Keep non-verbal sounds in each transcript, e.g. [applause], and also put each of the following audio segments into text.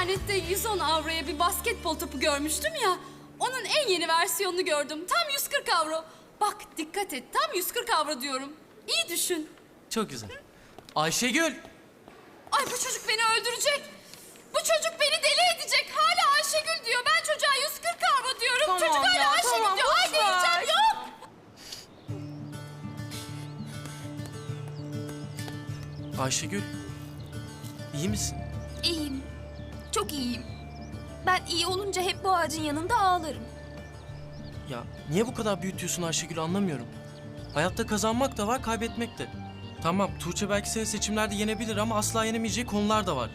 İnternette 110 avroya bir basketbol topu görmüştüm ya. Onun en yeni versiyonunu gördüm. Tam 140 avro. Bak dikkat et tam 140 avro diyorum. İyi düşün. Çok güzel. Ayşegül. Ay bu çocuk beni öldürecek. Bu çocuk beni deli edecek. Hala Ayşegül diyor. Ben çocuğa 140 avro diyorum. Tamam çocuk hala ya, Ayşegül tamam, diyor. Ay delireceğim yok. Ayşegül. İyi misin? İyiyim. Çok iyiyim. Ben iyi olunca hep bu ağacın yanında ağlarım. Ya niye bu kadar büyütüyorsun Ayşegül anlamıyorum. Hayatta kazanmak da var, kaybetmek de. Tamam, Tuğçe belki seni seçimlerde yenebilir ama asla yenemeyeceği konular da var.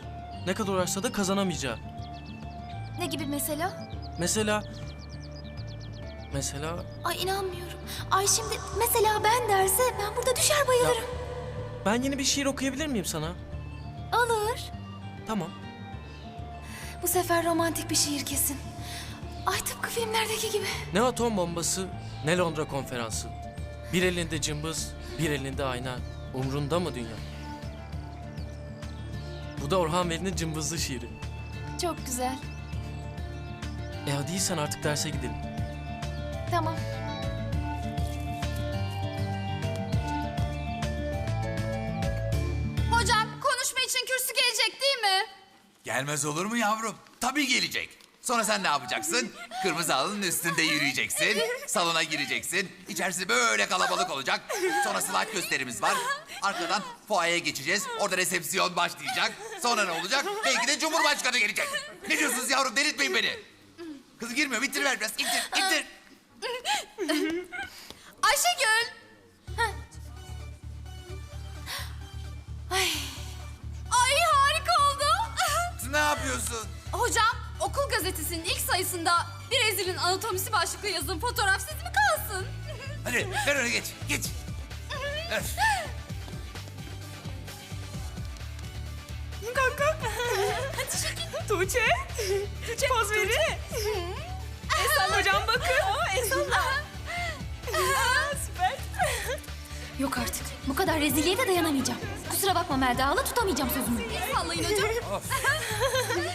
Ne kadar uğraşsa da kazanamayacağı. Ne gibi mesela? Mesela... Mesela... Ay inanmıyorum. Ay şimdi mesela ben derse ben burada düşer bayılırım. Ben yeni bir şiir okuyabilir miyim sana? Alır. Tamam. Bu sefer romantik bir şiir kesin. Ay tıpkı filmlerdeki gibi. Ne atom bombası, ne Londra konferansı. Bir elinde cımbız, bir elinde ayna. Umrunda mı dünya? Bu da Orhan Veli'nin cımbızlı şiiri. Çok güzel. E hadi sen artık derse gidelim. Tamam. Hocam konuşma için kürsü? Gelmez olur mu yavrum? Tabii gelecek. Sonra sen ne yapacaksın? [laughs] Kırmızı halının üstünde yürüyeceksin. Salona gireceksin. İçerisi böyle kalabalık olacak. Sonra slide gösterimiz var. Arkadan fuayeye geçeceğiz. Orada resepsiyon başlayacak. Sonra ne olacak? Belki de Cumhurbaşkanı gelecek. Ne diyorsunuz yavrum? Delirtmeyin beni. Kız girmiyor. Bitiriver biraz. İttir, ittir. Ayşegül. Ay. Ne yapıyorsun? Hocam okul gazetesinin ilk sayısında bir ezilin anatomisi başlıklı yazın fotoğraf siz mi kalsın? [laughs] Hadi ver öyle geç. Geç. Öf. Tuğçe. Tuğçe poz verin. Esen hocam bakın. [laughs] Esen [laughs] Süper. Yok artık. Bu kadar rezilliğe de dayanamayacağım. Kusura bakma Melda hala tutamayacağım sözümü. Sallayın hocam.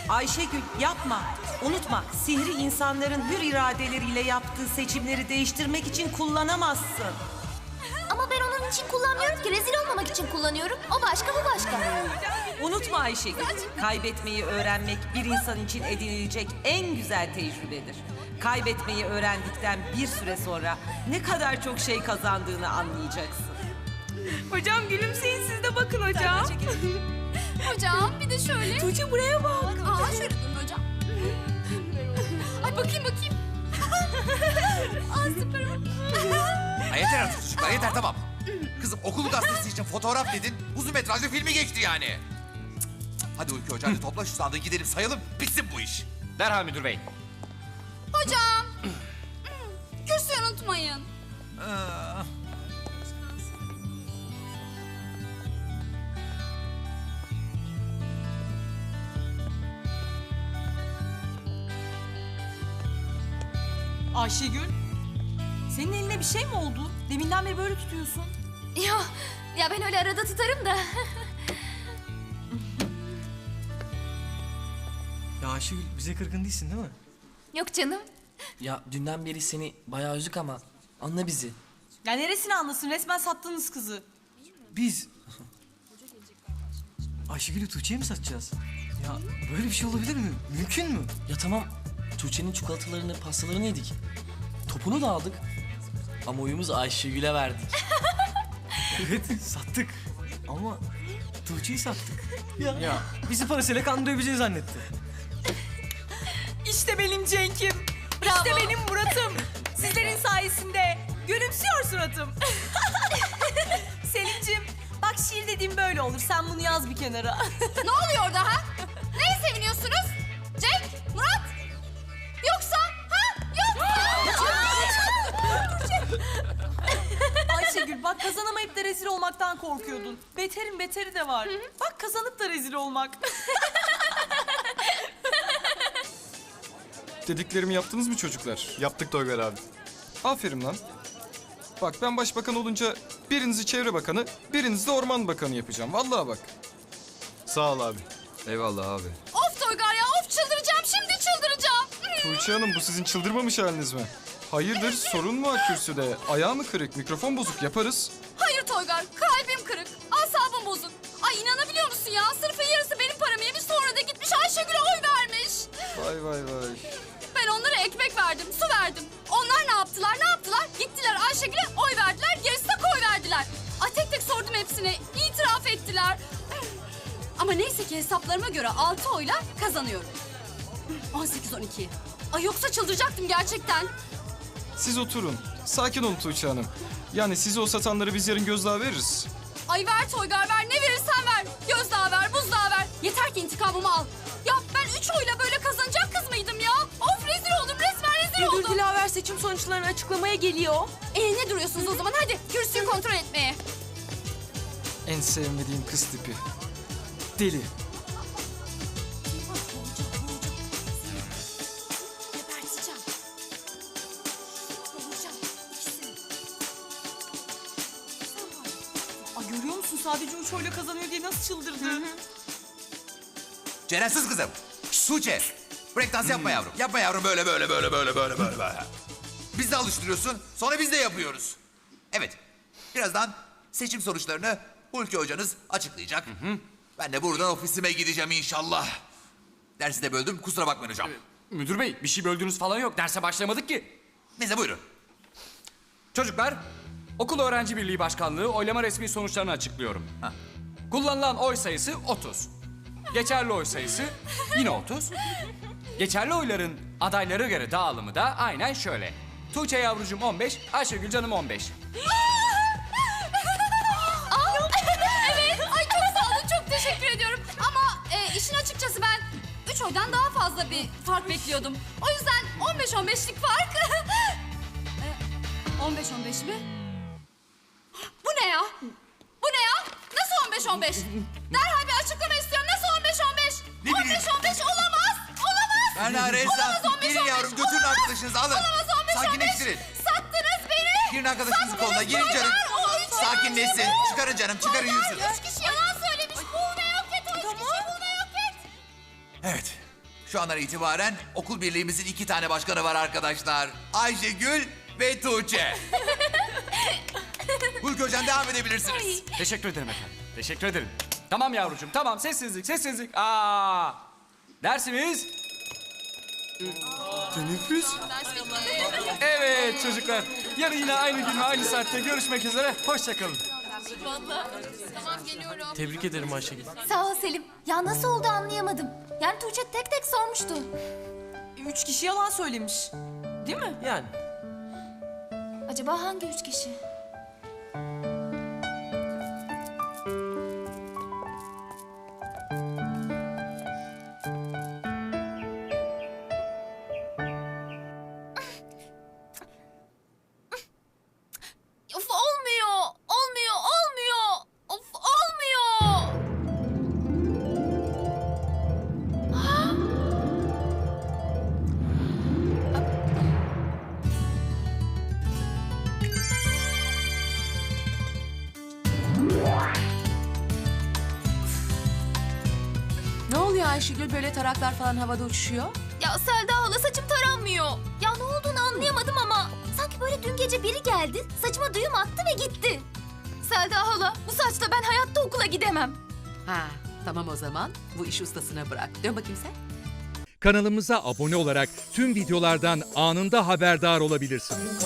Ayşegül yapma. Unutma sihri insanların hür iradeleriyle yaptığı seçimleri değiştirmek için kullanamazsın. Ama ben onun için kullanmıyorum ki. Rezil olmamak için kullanıyorum. O başka bu başka. Unutma Ayşegül. Kaybetmeyi öğrenmek bir insan için edinilecek en güzel tecrübedir. Kaybetmeyi öğrendikten bir süre sonra ne kadar çok şey kazandığını anlayacaksın. Hocam gülümseyin hocam. hocam bir de şöyle. Tuğçe buraya bak. Aa şöyle durun hocam. [laughs] Ay bakayım bakayım. [laughs] Aa süper. Ha, yeter artık çocuklar. Yeter tamam. Kızım okul gazetesi için fotoğraf dedin. Uzun metrajlı filmi geçti yani. Cık, cık. Hadi Uyku Hoca hadi topla şu sandığı gidelim sayalım. Bitsin bu iş. Derhal müdür bey. Hocam. [clears throat] Kürsüyü unutmayın. Aa. Ayşegül. Senin eline bir şey mi oldu? Deminden beri böyle tutuyorsun. Ya, ya ben öyle arada tutarım da. Ya Ayşegül bize kırgın değilsin değil mi? Yok canım. Ya dünden beri seni bayağı üzdük ama anla bizi. Ya neresini anlasın? Resmen sattınız kızı. Biz... Ayşegül'ü Tuğçe'ye mi satacağız? Ya böyle bir şey olabilir mi? Mümkün mü? Ya tamam Tuğçe'nin çikolatalarını, pastalarını yedik. Topunu da aldık. Ama oyumuzu Ayşegül'e verdik. [laughs] Evet sattık. Ama Tuğçe'yi sattık. Ya. ya bizi parasıyla kandırabileceğini zannetti. İşte benim Cenk'im. İşte benim Murat'ım. Sizlerin sayesinde gülümsüyor suratım. [laughs] Selim'cim bak şiir dediğim böyle olur. Sen bunu yaz bir kenara. Ne oluyor orada bak kazanamayıp da rezil olmaktan korkuyordun. Beterin beteri de var. Bak kazanıp da rezil olmak. [laughs] Dediklerimi yaptınız mı çocuklar? Yaptık Toygar abi. Aferin lan. Bak ben başbakan olunca birinizi çevre bakanı, birinizi de orman bakanı yapacağım. Vallahi bak. Sağ ol abi. Eyvallah abi. Of Toygar ya of Tuğçe Hanım bu sizin çıldırmamış haliniz mi? Hayırdır sorun mu var kürsüde? Ayağı mı kırık? Mikrofon bozuk yaparız. Hayır Toygar, kalbim kırık. Asabım bozuk. Ay inanabiliyor musun ya? Sırfın yarısı benim paramı yemiş sonra da gitmiş Ayşegül'e oy vermiş. Vay vay vay. Ben onlara ekmek verdim, su verdim. Onlar ne yaptılar, ne yaptılar? Gittiler Ayşegül'e oy verdiler, gerisi de koy verdiler. Ay tek tek sordum hepsine, itiraf ettiler. Ama neyse ki hesaplarıma göre altı oyla kazanıyorum. 18-12. Ay yoksa çıldıracaktım gerçekten. Siz oturun. Sakin olun Tuğçe Hanım. Yani size o satanları biz yarın gözdağı veririz. Ay ver Toygar ver, ne verirsen ver. Gözdağı ver, buzdağı ver. Yeter ki intikamımı al. Ya ben üç oyla böyle kazanacak kız mıydım ya? Of rezil oldum, resmen rezil Müdür oldum. Dilaver seçim sonuçlarını açıklamaya geliyor. Ee ne duruyorsunuz o zaman? Hadi kürsüyü kontrol etmeye. En sevmediğim kız tipi. Deli. Ay görüyor musun sadece üç oyla kazanıyor diye nasıl çıldırdı? Cerensiz kızım. Tuğçe. Breakdance yapma yavrum. Yapma yavrum böyle böyle böyle böyle böyle böyle böyle. Biz de alıştırıyorsun. Sonra biz de yapıyoruz. Evet. Birazdan seçim sonuçlarını Hulki hocanız açıklayacak. Ben de buradan ofisime gideceğim inşallah. Dersi de böldüm. Kusura bakmayın hocam. Müdür bey bir şey böldüğünüz falan yok. Derse başlamadık ki. Neyse buyurun. Çocuklar, Okul Öğrenci Birliği Başkanlığı oylama resmi sonuçlarını açıklıyorum. Kullanılan oy sayısı 30. Geçerli oy sayısı yine 30. Geçerli oyların adaylara göre dağılımı da aynen şöyle. Tuğçe yavrucum 15, Ayşegül canım 15. evet. Ay çok sağ olun. Çok teşekkür ediyorum. Ama e, işin açıkçası ben üç oydan daha fazla bir fark bekliyordum. O yüzden 15-15'lik fark. [laughs] E, 15-15 mi? Bu ne ya? Bu ne ya? Nasıl 15-15? Derhal bir açıklama istiyorum. Nasıl 15-15? Ne bileyim. 15-15 olamaz. Olamaz. Berna Rezan. Olamaz 15-15. Gelin yavrum götürün Olamaz. arkadaşınızı alın. Olamaz 15-15. Sakinleştirin. Sattınız beni. Girin arkadaşınızın Sattınız koluna. Girin canım. Sakinleşsin. Çıkarın canım. Çıkarın yüzünü. üç kişi yalan söylemiş. Bu ne yok et. Üç kişi bu ne yok et. Evet. Şu andan itibaren okul birliğimizin iki tane başkanı var arkadaşlar. Ayşegül ve Tuğçe. [laughs] Hulki hocam devam edebilirsiniz. Teşekkür ederim efendim. Teşekkür ederim. Tamam yavrucuğum, tamam. Sessizlik, sessizlik. Aa! Dersimiz... Teneffüs? Evet çocuklar. Yarın yine aynı gün ve aynı saatte görüşmek üzere. Hoşçakalın. Tamam geliyorum. Tebrik ederim Ayşegül. Sağ ol Selim. Ya nasıl oldu anlayamadım. Yani Tuğçe tek tek sormuştu. Üç kişi yalan söylemiş. Değil mi? Yani Acaba hangi üç kişi? Ayşegül böyle taraklar falan havada uçuşuyor? Ya Selda hala saçım taranmıyor. Ya ne olduğunu anlayamadım ama sanki böyle dün gece biri geldi, saçıma düğüm attı ve gitti. Selda hala, bu saçla ben hayatta okula gidemem. Ha, tamam o zaman. Bu iş ustasına bırak. Dön bakayım sen. Kanalımıza abone olarak tüm videolardan anında haberdar olabilirsiniz.